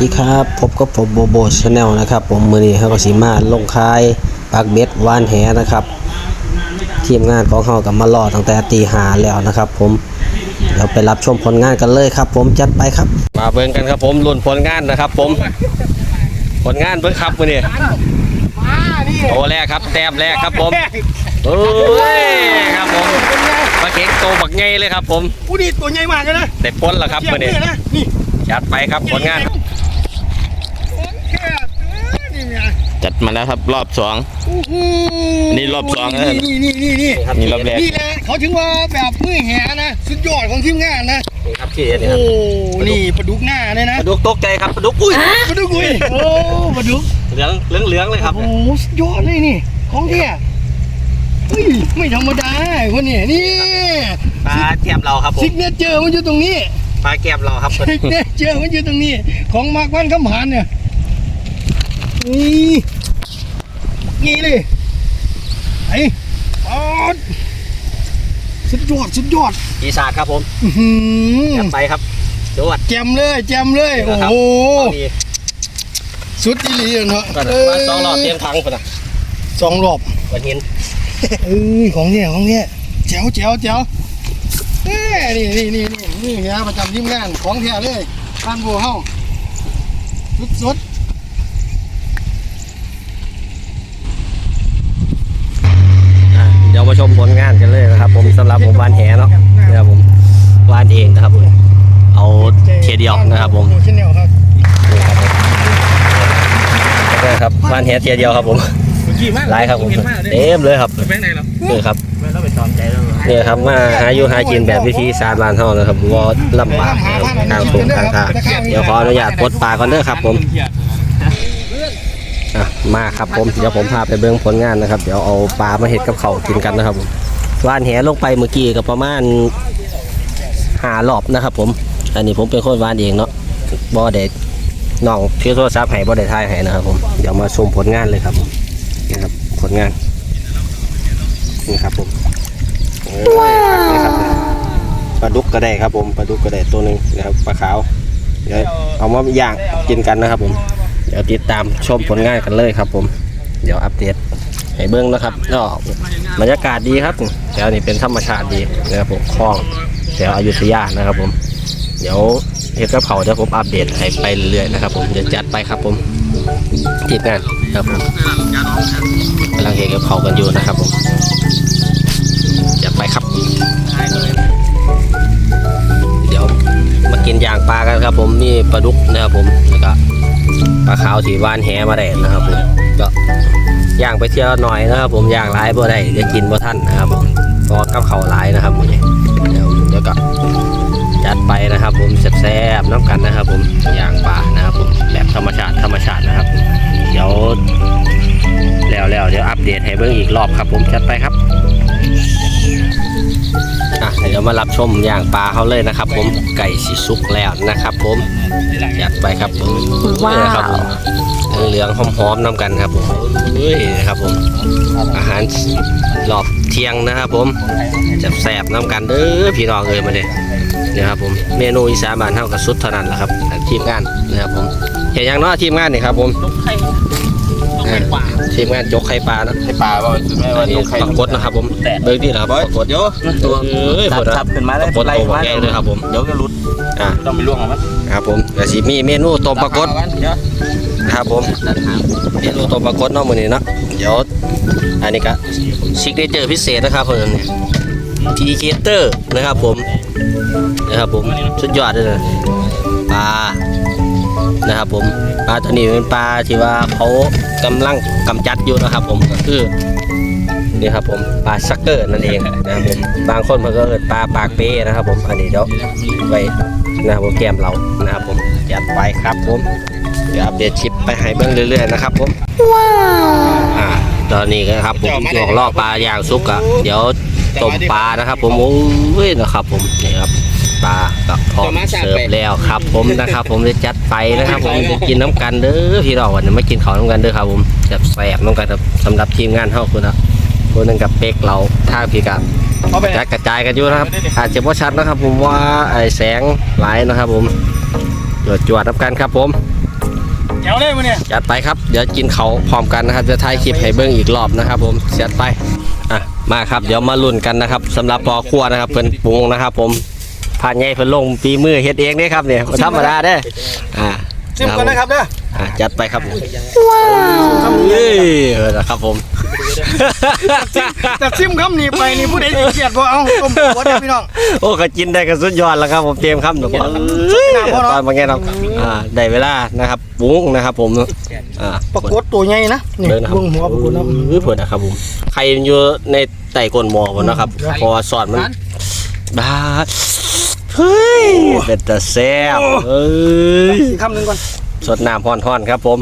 ดีครับพบกับผมโบโบชาแนลนะครับผมมือนี้เขาก็สีมาลงคายปากเบ็ดวานแหนะครับ ทีมงานของเขากับมารอตั้งแต่ตีหาแล้วนะครับ ผมเดี๋ยวไปรับชมผลงานกันเลยครับ ผมจัดไปครับ มาเบิ่งกันครับผมลุ้นผลงานนะครับ ผมผลงานเบิ่งครับมือนี้โตแรกครับแต้มแรกครับผมโอ้ยครับผมปลาเข็งโตบักไงเลยครับ ผมผู้ดีตัวใหญ่มากเลยนะได้พ้นแล้วครับเทียบมือนี้เนี่ยนะนี่จัดไปครับผลงาน ของแค่เออนี่ไง จัดมาแล้วครับรอบสองโอ้โหนี่รอบสองแล้วนี่นี่นี่นี่นี่รอบแรก นี่แหละเขาถึงว่าแบบมือแหนะ สุดยอดของทีมงานนะ นี่ครับที่นี่โอ้ครับนี่ปลาดุกหน้าเลยนะปลาดุกตกใจครับปลาดุกอุ้ยปลาดุกอุ้ยโอ้ปลาดุกเหลืองเหลืองเหลืองเลยครับโอ้โหสุดยอดเลยนี่ ของแท้เฮ้ยไม่ธรรมดาคนนี้นี่ปลาแก้มเราครับผมซิกเนเจอร์มันอยู่ตรงนี้ปลาแก้มเราครับซิกเนเจอร์มันอยู่ตรงนี้ ของมากวันคำหานเนี่ย นี่นี่เลยไอ้ออดสุดยอดสุดยอดปีศาจครับผมอื้อหือจัดไปครับจวด แจมเลยแจมเลย โอ้ครับโห เอาดีสุดอีหลีอะเนาะก็มาสองรอบเตรียมทังคนน่ะสองรอบ วันหินเอ้ยของเนี่ยของเนี่ยแจ๋วแจ๋วแจ๋วเอ้ยนี่นี่นี่นี่นี่เนี่ยประจำทีมงานของแท้เลยบ้านบัวเฮาสุดสุด อะเดี๋ยวมาชมผลงานกันเลยนะครับผมสำหรับผมวานแหเนาะนะครับผมวานเองนะครับผมเอาเทียเดียวนะครับผมชแนลครับนี่ครับวานแหเทียเดียวครับผมหลายครับผมเต็มเลยครับแบงค์ไหนล่ะนี่ครับไม่ต้องไปตอมใจแล้วนี่ครับมาหาอยู่หากินแบบวิธีสารบานเฮานะครับวอลำบากทางสูงทางทางเดี๋ยวขออนุญาตปลดปลาก่อนเด้อครับผม อะมาครับผมเดี๋ยวผมพาไปเบิ่งผลงานนะครับ เดี๋ยวเอาปลามาเห็ดกับเขากินกันนะครับผมว่านแหลงไปเมื่อกี้ก็ประมาณหารอบนะครับ ผม อันนี้ผมเป็นคนว่านเองเนาะบ่ได้น้องที่โทรศัพท์ให้บ่ได้ถ่ายให้นะครับ ผมเดี๋ยวมาชมผลงานเลยครับผมนี่ครับผลงานนี่ครับผมว้าวครับปลาดุกก็ได้ครับผมปลาดุกก็ได้ตัวหนึ่งนะครับปลาขาวเดี๋ยวเอามาย่างกินกันนะครับผม เดี๋ยวติดตามชมผลงานกันเลยครับ ผม เดี๋ยวอัปเดตให้เบิ้งนะครับก็บรรยากาศดีครับแถวนี้เป็นธรรมชาติดีนะครับผมคลองแถวอยุธยานะครับ ผม เดี๋ยวเฮ็ดกับเขาเดี๋ยวผมอัปเดตให้ไปเรื่อยๆนะครับ ผมเดี๋ยวจัดไปครับผมทีมงานครับผมกำลังเฮ็ดกับเขากันอยู่นะครับ ผมจัดไปครับเดี๋ยวมากินย่างปลากันครับ ผมมีปลาดุกนะครับผมแล้วก็ ลาขาวสีวานแหมาได้นะครับผมก็ย่างไปเที่ยวหน่อยนะครับ ผมย่างหลายบ่ได้จะกินบ่ทันนะครับผมพราะว่ากับเขาวหลายนะครับผมนี่เดี๋ยวเดี๋ยวก็จัดไปนะครับ ผมแซ่บๆน้ำกันนะครับ ผมย่างปลานะครับ ผมแบบธรรมชาติธรรมชาตินะครับ เดี๋ยวแล้วแล้วเดี๋ยวอัปเดตให้เบิ่งอีกรอบครับ ผมจัดไปครับ ยวมารับชมย่างปลาเขาเลยนะครับ ผมไก่สีสุกแล้วนะครับ ผมจัดไปครับผมว้าวนี่นะครับผมเหลืองๆหอมๆน้ำกันครับผมเฮ้ยนะครับผม อาหารรอบเที่ยงนะครับ ผมจะแสบๆน้ำกันเด้อพี่น้องเอ้ยมาเลยนี่ครับผมเมนูอีสานบ้านเท่ากับสุดเท่านั้นแหละครับทีมงานนะครับผมเห็นยังเนาะทีมงานนี่ครับผม อ่าทีมงานจกไข่ปลานะให้ปลาว่าคือแม่ว่านี่ต้องใครปรากฏนะครับผมเบิร์ดี้นะครับปรากฏเยอะตัวเอ้ยตัปดรากฏทับขึ้นมาได้ปรากฏตัวใหญ่เลยครับผมเดี๋ยวก็รุดอ่าต้องไปล่วงของมันครับผมกระสีมีเมนูต้มปรากฏเดี๋ยวนะครับผมเมนูต้มปรากฏเนาะมื้อนี้เนาะเดี๋ยวอันนี้ก็ซิกเนเจอร์พิเศษนะครับผมเนี่ยทีเคเตอร์นะครับผมนะครับผมสุดยอดเลยนะปลา นะครับ ผมปลาตัวนี้เป็นปลาที่ว่าเขากำลังกำจัดอยู่นะครับ ผมก็คือนี่ครับผมปลาซักเกอร์นั่นเองนะครับผมบางคนมันก็เอิดปลาปากเป้นะครับ ผมอันนี้เดี๋ยวไว้นะครับผมแก้มเรานะครับ ผมจัดไปครับผมเดี๋ยวอัปเดตชิปไปให้เบิ่งเรื่อยๆนะครับผมว้าวอ่าตอนนี้นะครับผมช่วงล่อปลาย่างซุกอะเดี๋ยวต้มปลานะครับ ผมโอ้ยนะครับ ผมนี่ครับ ปลากับพร้อมเสิร์ฟแล้วครับ ผมนะครับ ผมจะจัดไปนะครับ ผมจะกินน้ำกันเด้อพี่น้องวันนี้มากินข้าวน้ำกันเด้อครับ ผมแซ่บๆน้ำกันครับสำหรับทีมงานเฮาคุณนะคนหนึงกับเป๊กเราท่างพี่กับเอาไปจัดกระจายกันอยู่นะครับ อาจจะบ่ชัดนะครับ ผมว่าไอ้แสงหลายนะครับ ผมจวดจวดๆน้ำกันครับผมแจ๋วเลยมื้อเนี่ยจัดไปครับเดี๋ยวกินเขาวพร้อมกันนะครับ จะถ่ายคลิปให้เบิ้งอีกรอบนะครับ ผมจัดไปอะมาครับเดี๋ยวมาลุ้นกันนะครับสำหรับปอครัวนะครับเพิ่นปรุงนะครับ ผม ผ่านใหญ่เพิ่นลงปีมือเฮ็ดเองเด้ครับเนี่ยบ่ธรรมดาเด้ออ่าชิมกันนะครับเด้ออะจัดไปครับผมว้าวเย้เออนะครับผม แต่ซิมคำนี้ไปนี่ผู้ใดสิเกลียดบ่เอาต้มหัวเด้อพี่น้อง โอ้ก็กินได้ก็สุดยอดแล้วครับผมเตรียมคำหนูบอกหน้าพ่อเนาะตอนบางแง่เนาะอ่าได้เวลานะครับปรุงนะครับ ผมอ่าปรากฏตัวใหญ่นะนี่เบิ่งนะครับเบิ่งหัวปรากฏนะอื้อเผื่อนะครับผมใครอยู่ในไต่ก้นหมอผมนะครับเพอสอนมันบ้า เฮ้ยเป็นตาแซ่บเอ้ยอีกคำหนึงก่อนสดน้ำห่อนๆครับผม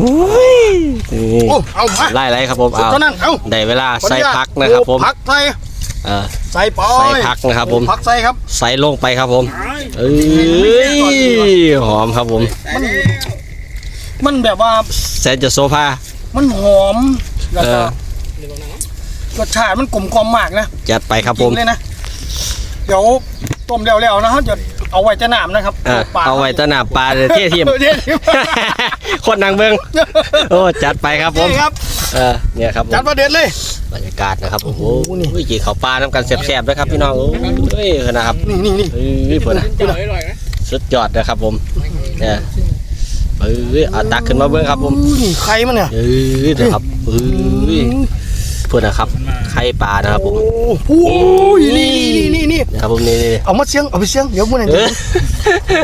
อุ้ยนี่โอ้เอามาไล่ไรครับผมเอาเท่านั้นเอาได้เวลาใส่พักนะครับผมผักใส่เออใส่ปอใส่ยผักนะครับผมผักใส่ครับ ใส่ลงไปครับผมเอ้ยหอมครับผม มันมันแบบว่าแซนจะโซฟามันหอมแล้วเอก็อรสชาติมันกลมกล่อมมากนะจัดไปครับจผริมงเลยนะ เดี๋ยวต้มแล้วๆนะเขาจะเอาไว้จะหนามนะครับอะปลเอาไว้ตะหนาปลาเดี๋ยวเที่ยทีมเออเที่ยทีมคนนางเมืองโอ้จัดไปครับผมนี่ครับ เออเนี่ยครับผมจัดประเด็นเลย บรรยากาศนะครับโอ้โหโอ้โหนี่นี่กินข้าวปลาน้ำกันแซ่บๆนะครับพี่น้องโอ้ยนะครับนี่นี่นี่เอ้ยเพื่อนนะสุดยอดนะครับผมเนี่ยเอ้ยเอาตักขึ้นมาเบิ้งครับผมอู้นี่ไข่มันเนี่ยเอ้ยเดี๋ยวครับเอ้ย เพื่อนนะครับไข่ปลานะครับผมโอ้โหนี่นี่นี่นี่นะครับผมนี่นี่เอามาเสียงเอาไปเสียงเดี๋ยวมันเออ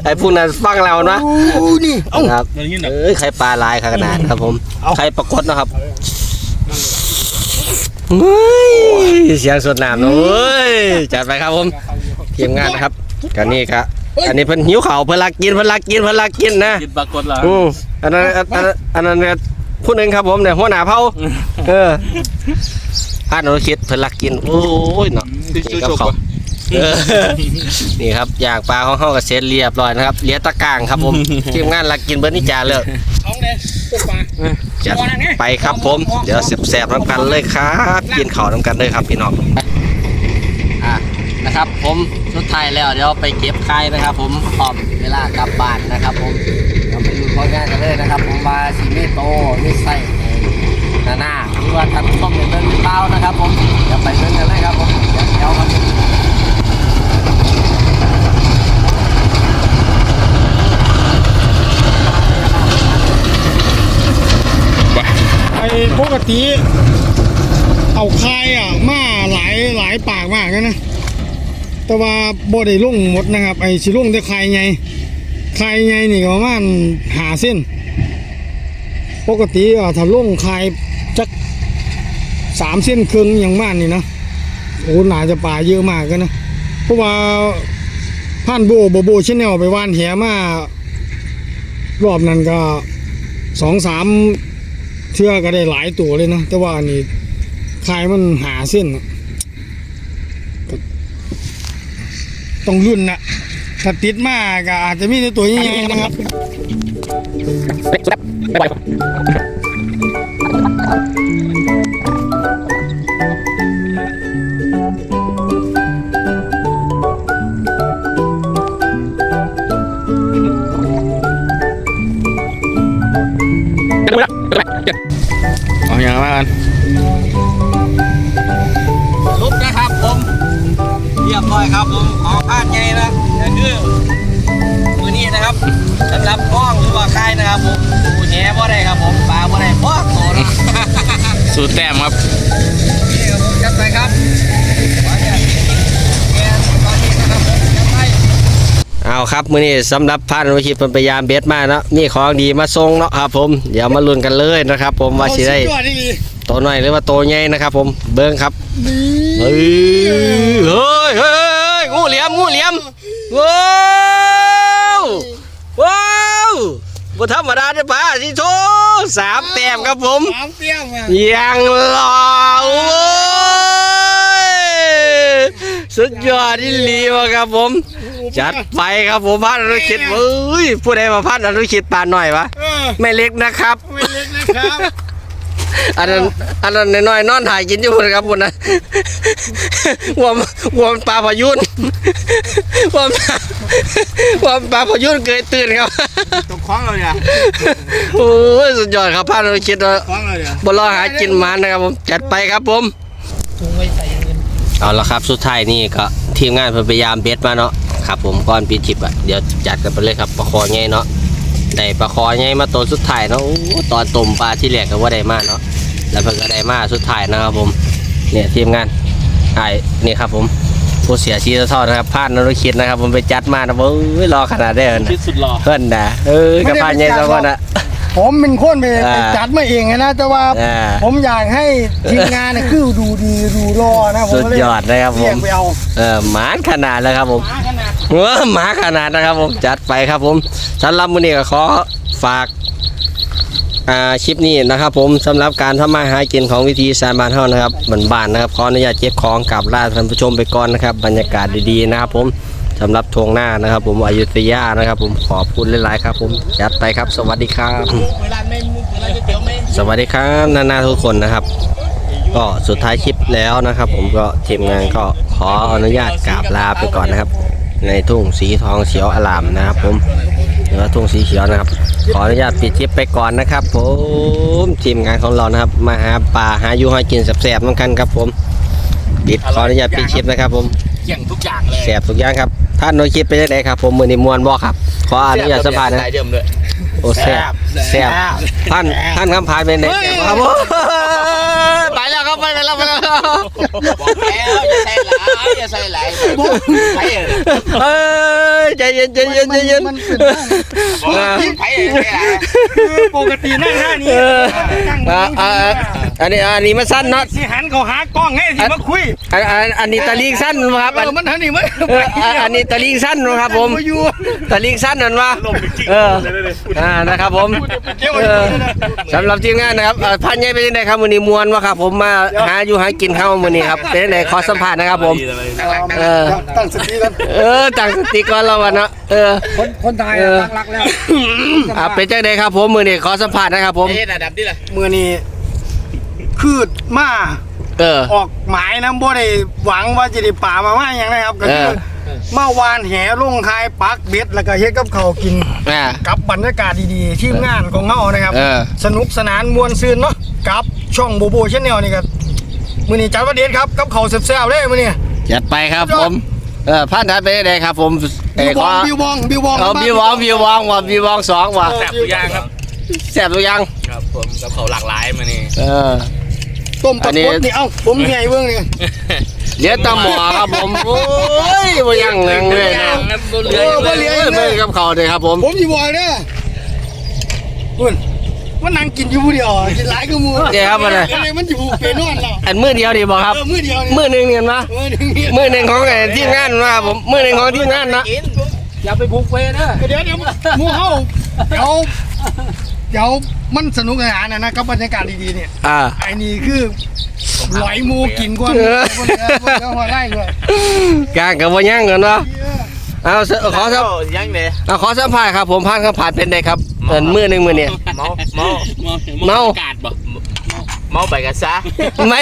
ไอ้พวกนั้นฟังเรานะโอ้นี่เอ้าครับเอ้ยไข่ปลาลายขนาดครับผมเอาไข่ปรากฏนะครับเฮ้ยเสียงสดน้ำนะเว้ยจัดไปครับผมทีมงานนะครับกันนี่ครับอันนี้เพิ่นหิวเข่าวเพิ่นรักกินเพิ่นรักกินเพิ่นรักกินนะกินปรากฏเหรออืมอันนั้นอันนั้นอันนั้นเนี่ย ผู้หนึ่งครับผมเนี่ยหัวหน้าเผาเออพาดนรคิดเพิ่นรักกิน โอ้ยเนาะนี่กับเขาเออนี่ครับอย่างปลาของเฮาก็เสร็จเรียบร้อยนะครับเหลียตะกร้างครับผมทีมงานรักกินเบิร์นี่จาเลยเอาเลยต้มปลาจัดไปครับผม เดี๋ยวแสบๆน้ำกันเลยครับกินข้าวน้ำกันเลยครับพี่น้องอะนะครับผมสุดท้ายแล้วเดี๋ยวไปเก็บไข่นะครับ ผมพร้อมเวลากลับบ้านนะครับผม เราไปดูผลงานกันเลยนะครับ ผมว่าซีมิโตมิไส้นานาหรือว่าทันส้มเป็นเรื่องเปล่านะครับผมเดี๋ยวไปเรื่องกันเลยครับผมเดี๋ยวเดี๋ยวครับไอ้ปกติเอาคายอะมาหลายหลายปากมากนะแต่ว่าบ่ได้ลงหมดนะครับ ไอ้สิลงแต่คายไง คายไงนี่ประมาณหาเส้น ปกติอะถ้าลงคายจักสามเส้นครึ่งอย่างมากนี่นะโอ้หนาจะป่าเยอะมากกันนะเพราะว่าผ่านโบโบโบชแนลไปว่านแหมารอบนั้นก็สองสามเทื่อก็ได้หลายตัวเลยนะแต่ว่าอันนี้คายมันหาเส้นต้องรุ่นนะ ถ้าติดมากก็อาจจะมีแต่ตัวใหญ่ๆนะครับเอาอย่างมากันลุกนะครับผม เรียบร้อยครับผม นี้นะครับสำหรับกล้องหรือว่าค่ายนะครับผมปูแหบ่ได้ครับผมปลาบ่ได้พอกโตนะสูตรแต้มครับนี่ครับผมจัดไปครับขออนุญาตแกนตอนนี้นะครับผมจัดไปเอาครับมื้อนี้สำหรับพานวิชิตเป็นพยายามเบ็ดมาเนาะมีของดีมาส่งเนาะครับผมเดี๋ยวมาลุ้นกันเลยนะครับ ผมว่าสิได้เอสุยอดีตัวน้อยหรือว่าตัวใหญ่นะครับ ผมเบิ้งครับนี่เฮ้ยเฮ้ยเฮ้ยเฮ้ยงูเหลี่ยมงูเหลี่ยมว้าว ว้าวบ่ธรรมดาเด้อป้าสิโชสามแต้มครับผม สามเตี้ยมอะยังหล่อโอ้ยสุดยอดที่ลีวะครับผม จัดไปครับผมพันอนุชิตเฮ้ยผู้ใดมาพันอนุชิตปานหน่อยวะเออไม่เล็กนะครับ ไม่เล็กนะครับ อันนั้นอันนั้นน้อยๆนอนถ่ายกินอยู่พุ่นครับพุ่นนะวมวมปลาพายุนวมวมปลาพายุนเกยตื่นครับตกคล้องเราเนี่ยโอ้ยสุดยอดครับพลาดเราคิดว่าคล้องเราเนี่ยบนรอหากินหมันนะครับผมจัดไปครับผมเอาละครับสุดท้ายนี่ก็ทีมงานเพิ่นพยายามเบ็ดมาเนาะครับผมก่อนปิดจิบอะเดี๋ยวจัดกันไปเลยครับปลาคอใหญ่เนาะ ได้ปลาคอใหญ่มาตัวสุดท้ายเนาะโอ้ตอนต้มปลาที่แรกก็ว่าได้มาเนาะแล้วเพิ่นก็ได้มาสุดท้ายนะครับผมเนี่ยทีมงานไอ้นี่ครับผมผู้เสียชีวิตทอดนะครับพลาดนรคิดนะครับ ผมไปจัดมานะเว้ยรอขนาดได้เหรอที่สุดหล่อเพิ่นนะเออกับพานใหญ่สองคนอะผมเป็นคนไปอ่าไปจัดมาเองนะแต่ว่าอ่าผมอยากให้ทีมงานเนี่ยคือดูดีดูรอนะผมสุดก็เลยยอดนะครับผเรียกมไปเอาเออหมานขนาดแล้วครับผมหาขนาด เออหมาขนาดนะครับผมจัดไปครับผมสำหรับมื้อนี้ก็ขอฝากอ่าคลิปนี้นะครับ ผมสำหรับการทำมาหากินของวิธีสานบ้านเฮานะครับบ้านๆนะครับขออนุญาตเก็บของกับลาท่านผู้ชมไปก่อนนะครับ บรรยากาศดีๆนะครับ ผมสำหรับทวงหน้านะครับ ผมอยุธยานะครับ ผมขอบคุณหลายๆครับ ผมจัดไปครับ สวัสดีครับสวัสดีครับนานาทุกคนนะครับ ก็สุดท้ายคลิปแล้วนะครับ ผมก็ทีมงานก็ขออนุญาตกราบลาไปก่อนนะครับ ในทุ่งสีทองเขียวอลามนะครับ ผมหรือว่าทุ่งสีเขียวนะครับ ขออนุญาตปิดคลิปไปก่อนนะครับ ผมทีมงานของเรานะครับ มาหาปลาหาอยู่หากินแสบๆน้ำกันครับ ผมปิดขออนุญาตปิดคลิปนะครับ ผมเกี่ยงทุกอย่างเลยแสบทุกอย่างครับท่านโดยคลิปไปได้ไหนครับ ผมมือนิมวนบอกครับขออนุญาตสัมภาษณ์นะสายเดิมเลยโอ้แซ่บแซ่บท่านท่านคำพานเป็นไหนแซ่บครับผมไป แล้วครับไปแล้วไปแล้วบอกแล้วอย่าใส่หลายอย่าใส่หลายไผ่เลยเอ้ยใจเย็นใจเย็นใจเย็นมันเป็นได้บอกไผ่ใส่หลายคือปกตินั่งหน้านี้เอ ออ่าอ่าอันนี้อันนี้มันสั้นเนาะสิหันเขาหากล้องให้สิมาคุยอันอันอันนี้ตะลิงสั้นครับเออันอมันหันนี่มั้ยเอออันอันนี้ตะลิงสั้นนะครับผมอยู่ตะลิงสั้นนั่นวะเอออ่านะครับผมเออสำหรับทีมงานนะครับเอ่อพันใหญ่เป็นยังไงครับมือนี้มวนวะครับผมมาหาอยู่หากินข้าวมือนี้ครับเป็นยังไงขอสัมภาษณ์นะครับผมเออตั้งสติกันเออตั้งสติก่อนเราวะเนาะเออคนคนตายเออตั้งรักแล้วอ่าเป็นจังไดครับผมมือนี้ขอสัมภาษณ์นะครับผมเอ๊ะระดับนี่แหละเมื่อนี้ คืดมาเออ ออกหมายนะบ่ได้หวังว่าจะได้ป่ามาว่าอย่างนะครับก็คือเออ เมื่อวานแห่ลงคายปักเบ็ดแล้วก็เฮ็ดกับเขาวกิน อ่า กับบรรยากาศดีๆ ทีมงานของเฮานะครับ เออ สนุกสนานมวนซื่นเนาะกับช่องโบโบชแนลนี่ครับมื้อนี้จัดว่าเด็ดครับกับเขาวแซ่บๆเลยมื้อนี้ จัดไปครับผม เออพันทัดไปยังไงครับผมเอบิอวบขอองบิวบองบิวบองเอาบิววองบิววองว่ะบิววองสองว่ะแซ่บทุกอย่างครับแซ่บตัวยังครับผมกับเขาหลากหลายมานี่เออ ต้มปอัลานนี้กดนี่เอ้าผมใหญ่เบิ่งนี่เดี๋ยวตาหมอครับผมโอ้ยบ่ยังเลยเลยนะเรือเออบ่เหลือเลยกับเขาเลยครับ ผมผมสิบอกเด้อคุณมันนั่งกินอยู่ผู้เดียวกินหลายก็มูเดี๋ยวครับมาเลยอะไรมันอยู่ไปนอนแล้วอันมือเดียวดีบ่ครับเออมื้อเดียวนี่มือหนึ่งเนี่ยนะเออนี่มือหนึ่งของไอ้ทีมงานนะผมมือหนึ่งของทีมงานนะกินอย่าไปบุกเฟ่นะเดี๋ยวเดี๋ยวหมูเฮาเดี๋ยวเดี๋ยว มันสนุกสนานนะนะกับบรรยากาศดีๆเนี่ยอ่า ไอ้นี่คือหลอยหมูกินกว่าเออ คนเดียวคนเดียวหัวไล่เลยกางกับว่ายังกันเนาะเอาเสขอสัมยังเลยเอาขอสัมภาษณ์ครับผมพันคำผ่านเป็นไงครับเอินมือหนึ่งมือเนี่ย เมาเมาเมากาดบ่ เมาไปกันซะไม่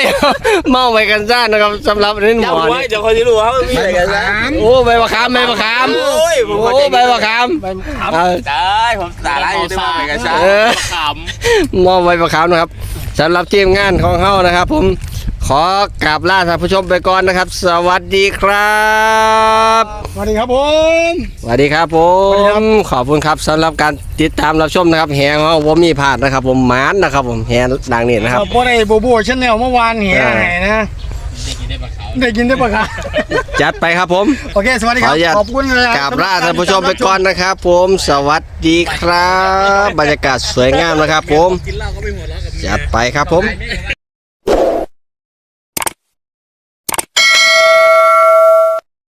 เมาไปกันซ่านะครับสำหรับนี่หมเจ้าอหัวนี่เดี๋ยวคนที่รู้เขามีไปกันซะโอ้ใบมะขามใบมะขามโอ้ยผมโอ้ใบมะขามเอาได้ผมสาระอยู่ที่ว่าไปกันซะ เออขมองใบมะขามนะครับสำหรับทีมงานของเขานะครับ ผม ขอกราบลาท่านผู้ชมไปก่อนนะครับ สวัสดีครับสวัสดีครับผมสวัสดีครับผสวัสดีครัมบขอบคุณครับสำหรับการติดตามรับชมนะครับแหงของผมมีพลาดนะครับ ผมหมานนะครับ ผมแหดังนี่นะครับพอได้โบโบชแนลเมื่อวานเหี้ยไหนนะได้กินได้ปะครับจัดไปครับผม โอเค สวัสดีครับ ขออนุญาตขอบคุณเลยกราบลาท่านผู้ชมไปก่อนนะครับผม สวัสดีครับ บรรยากาศสวยงามนะครับผมำกินเหล้าก็ไม่หัวเราะกับจัดไปครับผมเมีย